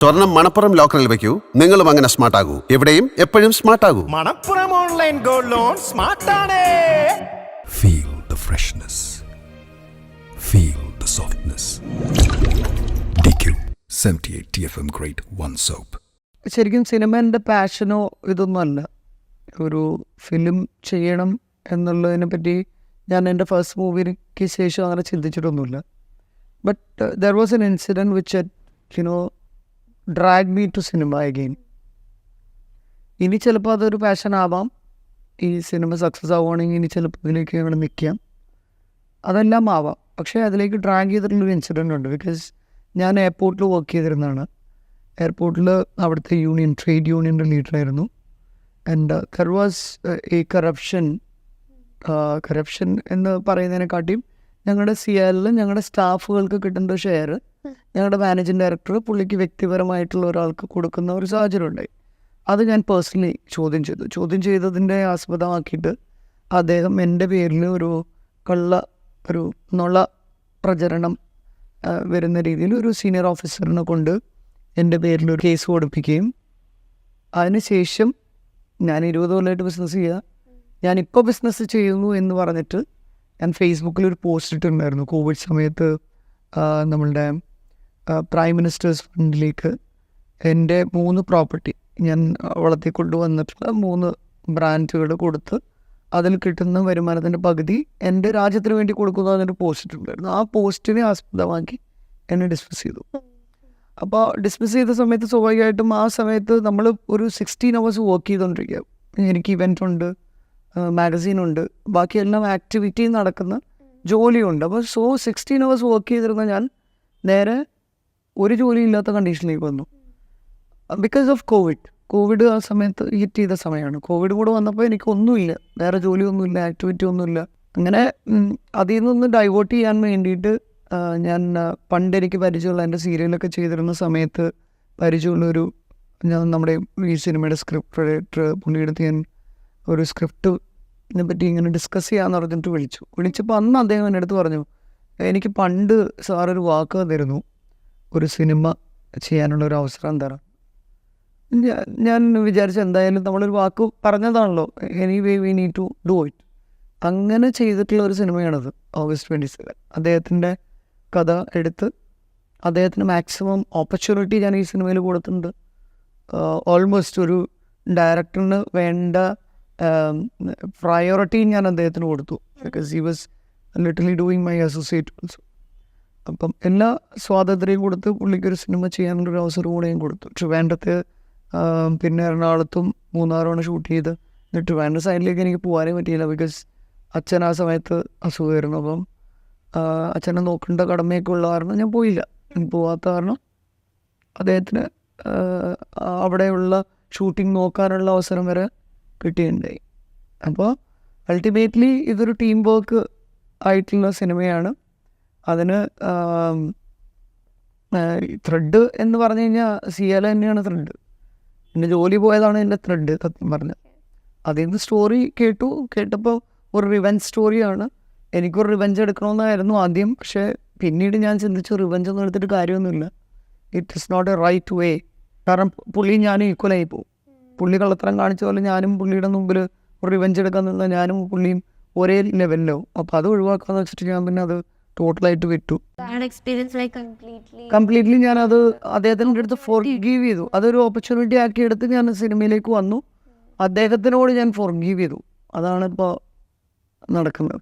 സ്വർണം മണപ്പുറം ലോക്കറിൽ വെക്കൂ നിങ്ങളും അങ്ങനെ സ്മാർട്ട് ആകൂ എവിടെയും എപ്പോഴും സ്മാർട്ട് ആകൂ മണപ്പുറം ഓൺലൈൻ ഗോൾഡ് ലോൺ സ്മാർട്ടാണ് the freshness. Feel the softness. DQ 78 TFM Grade 1 Soap. ശരിക്കും സിനിമ എന്റെ പാഷനോ ഇതൊന്നും അല്ല ഒരു ഫിലിം ചെയ്യണം എന്നുള്ളതിനെ പറ്റി ഞാൻ എന്റെ ഫസ്റ്റ് മൂവിക്ക് ശേഷം അങ്ങനെ ചിന്തിച്ചിട്ടൊന്നുമില്ല but there was an incident which you know drag me to cinema again ഇനി ചിലപ്പോൾ അതൊരു പാഷൻ ആവാം. ഈ സിനിമ സക്സസ് ആവുകയാണെങ്കിൽ ഇനി ചിലപ്പോൾ ഇതിലേക്ക് ഞങ്ങൾ നിൽക്കാം അതെല്ലാം ആവാം. പക്ഷേ അതിലേക്ക് ഡ്രാഗ് ചെയ്തിട്ടുള്ളൊരു ഇൻസിഡന്റ് ഉണ്ട്. ബിക്കോസ് ഞാൻ എയർപോർട്ടിൽ വർക്ക് ചെയ്തിരുന്നതാണ്. എയർപോർട്ടിൽ അവിടുത്തെ യൂണിയൻ ട്രേഡ് യൂണിയന്റെ ലീഡറായിരുന്നു and there was a corruption corruption എന്ന് പറയുന്നതിനെക്കാട്ടിയും ഞങ്ങളുടെ സി എല്ലിൽ ഞങ്ങളുടെ സ്റ്റാഫുകൾക്ക് കിട്ടേണ്ട ഷെയർ ഞങ്ങളുടെ മാനേജിങ് ഡയറക്ടർ പുള്ളിക്ക് വ്യക്തിപരമായിട്ടുള്ള ഒരാൾക്ക് കൊടുക്കുന്ന ഒരു സാഹചര്യം ഉണ്ടായി അത് ഞാൻ പേഴ്സണലി ചോദ്യം ചെയ്തു. ചോദ്യം ചെയ്തതിന്റെ ആസ്പദമാക്കിയിട്ട് അദ്ദേഹം എന്റെ പേരിൽ ഒരു കള്ള ഒരു നുള പ്രചരണം വരുന്ന രീതിയിൽ ഒരു സീനിയർ ഓഫീസറിനെ കൊണ്ട് എന്റെ പേരിൽ ഒരു കേസ് കൊടുപ്പിക്കുകയും അതിനുശേഷം ഞാൻ ഇരുപത് കൊല്ലമായിട്ട് ബിസിനസ് ചെയ്യുക ഞാനിപ്പോൾ ബിസിനസ് ചെയ്യുന്നു എന്ന് പറഞ്ഞിട്ട് ഞാൻ ഫേസ്ബുക്കിൽ ഒരു പോസ്റ്റ് ഇട്ടിട്ടുണ്ടായിരുന്നു. കോവിഡ് സമയത്ത് നമ്മളുടെ പ്രൈം മിനിസ്റ്റേഴ്സ് ഫണ്ടിലേക്ക് എന്റെ മൂന്ന് പ്രോപ്പർട്ടി ഞാൻ വളർത്തി കൊണ്ടുവന്നിട്ടുള്ള മൂന്ന് ബ്രാൻഡുകൾ കൊടുത്ത് അതിൽ കിട്ടുന്ന വരുമാനത്തിന്റെ പകുതി എന്റെ രാജ്യത്തിന് വേണ്ടി കൊടുക്കുന്നു എന്നൊരു പോസ്റ്റ് ഉണ്ടായിരുന്നു. ആ പോസ്റ്റിനെ ആസ്പദമാക്കി എന്നെ ഡിസ്മിസ് ചെയ്തു. അപ്പോൾ ഡിസ്മിസ് ചെയ്ത സമയത്ത് സ്വാഭാവികമായിട്ടും ആ സമയത്ത് നമ്മൾ ഒരു സിക്സ്റ്റീൻ അവേഴ്സ് വർക്ക് ചെയ്തുകൊണ്ടിരിക്കുക. എനിക്ക് ഇവന്റ് ഉണ്ട് മാഗസീനുണ്ട് ബാക്കിയെല്ലാം ആക്ടിവിറ്റി നടക്കുന്ന ജോലിയുണ്ട്. അപ്പോൾ സോ സിക്സ്റ്റീൻ അവേഴ്സ് വർക്ക് ചെയ്തിരുന്ന ഞാൻ നേരെ ഒരു ജോലി ഇല്ലാത്ത കണ്ടീഷനിലേക്ക് വന്നു. ബിക്കോസ് ഓഫ് കോവിഡ് കോവിഡ് ആ സമയത്ത് ഹിറ്റ് ചെയ്ത സമയമാണ് കോവിഡ് കൂടെ വന്നപ്പോൾ എനിക്കൊന്നുമില്ല വേറെ ജോലിയൊന്നുമില്ല ആക്ടിവിറ്റി ഒന്നുമില്ല. അങ്ങനെ അതിൽ നിന്നൊന്ന് ഡൈവേർട്ട് ചെയ്യാൻ വേണ്ടിയിട്ട് ഞാൻ പണ്ട് എനിക്ക് പരിചയമുള്ള എന്റെ സീരിയലൊക്കെ ചെയ്തിരുന്ന സമയത്ത് പരിചയമുള്ളൊരു ഞാൻ നമ്മുടെ ഈ സിനിമയുടെ സ്ക്രിപ്റ്റ് റൈറ്റർ പുള്ളിയെടുത്ത് ഞാൻ ഒരു സ്ക്രിപ്റ്റിനെ പറ്റി ഇങ്ങനെ ഡിസ്കസ് ചെയ്യാമെന്ന് പറഞ്ഞിട്ട് വിളിച്ചു. വിളിച്ചപ്പോൾ അന്ന് അദ്ദേഹം എന്റെ അടുത്ത് പറഞ്ഞു എനിക്ക് പണ്ട് സാറൊരു വാക്ക് തന്നിരുന്നു. ഒരു സിനിമ ചെയ്യാനുള്ള ഒരു അവസരം തരാം. ഞാൻ വിചാരിച്ചു എന്തായാലും നമ്മളൊരു വാക്ക് പറഞ്ഞതാണല്ലോ. Anyway we need to do it അങ്ങനെ ചെയ്തിട്ടുള്ള ഒരു സിനിമയാണത് ഓഗസ്റ്റ് ട്വന്റി സെവൻ അദ്ദേഹത്തിന്റെ കഥ എടുത്ത് അദ്ദേഹത്തിന് മാക്സിമം ഓപ്പർച്യൂണിറ്റി ഞാൻ ഈ സിനിമയിൽ കൊടുത്തിട്ടുണ്ട്. ഓൾമോസ്റ്റ് ഒരു ഡയറക്ടറിന് വേണ്ട പ്രയോറിറ്റി ഞാൻ അദ്ദേഹത്തിന് കൊടുത്തു. Because he was literally doing my associate also അപ്പം എല്ലാ സ്വാതന്ത്ര്യം കൊടുത്ത് പുള്ളിക്കൊരു സിനിമ ചെയ്യാനുള്ളൊരു അവസരം കൂടെ ഞാൻ കൊടുത്തു. ട്രിവാൻഡ്രത്ത് പിന്നെ എറണാകുളത്തും മൂന്നാറുമാണ് ഷൂട്ട് ചെയ്ത്. എന്നിട്ട് ട്രിവാൻഡ്രം സൈഡിലേക്ക് എനിക്ക് പോകാനേ പറ്റിയില്ല ബിക്കോസ് അച്ഛൻ ആ സമയത്ത് അസുഖമായിരുന്നു. അപ്പം അച്ഛനെ നോക്കേണ്ട കടമയൊക്കെ ഉള്ള കാരണം ഞാൻ പോയില്ല. പോവാത്ത കാരണം അദ്ദേഹത്തിന് അവിടെയുള്ള ഷൂട്ടിംഗ് നോക്കാനുള്ള അവസരം വരെ കിട്ടിയിട്ടുണ്ടായി. അപ്പോൾ അൾട്ടിമേറ്റ്ലി ഇതൊരു ടീം വർക്ക് ആയിട്ടുള്ള സിനിമയാണ്. അതിന് ത്രെഡ് എന്ന് പറഞ്ഞു കഴിഞ്ഞാൽ സി എൽ തന്നെയാണ് ത്രെഡ് എന്റെ ജോലി പോയതാണ് എന്റെ ത്രെഡ് സത്യം പറഞ്ഞത് അതിൽ നിന്ന് സ്റ്റോറി കേട്ടു. കേട്ടപ്പോൾ ഒരു റിവെഞ്ച് സ്റ്റോറിയാണ് എനിക്കൊരു റിവെഞ്ച് എടുക്കണമെന്നായിരുന്നു ആദ്യം. പക്ഷേ പിന്നീട് ഞാൻ ചിന്തിച്ചു റിവെഞ്ച് ഒന്നും എടുത്തിട്ട് കാര്യമൊന്നുമില്ല. It is not a right way കാരണം പുള്ളി ഞാനും ഈക്വലായി പോകും പുള്ളി കള്ളത്തരം കാണിച്ച പോലെ ഞാനും പുള്ളിയുടെ മുമ്പിൽ ഒരു റിവെഞ്ച് എടുക്കാൻ നിന്ന ഞാനും പുള്ളിയും ഒരേ ലെവലിലോ അപ്പോൾ അത് ഒഴിവാക്കാമെന്ന് വെച്ചിട്ട് ഞാൻ പിന്നെ അത് ടോട്ടലായിട്ട് വിട്ടു. കംപ്ലീറ്റ്ലി ഞാൻ അത് അദ്ദേഹത്തിന്റെ അടുത്ത് ഫോർ ഗീവ് ചെയ്തു. അതൊരു ഓപ്പർച്യൂണിറ്റി ആക്കി എടുത്ത് ഞാൻ സിനിമയിലേക്ക് വന്നു. അദ്ദേഹത്തിനോട് ഞാൻ ഫോർ ഗീവ് ചെയ്തു. അതാണ് ഇപ്പോൾ നടക്കുന്നത്.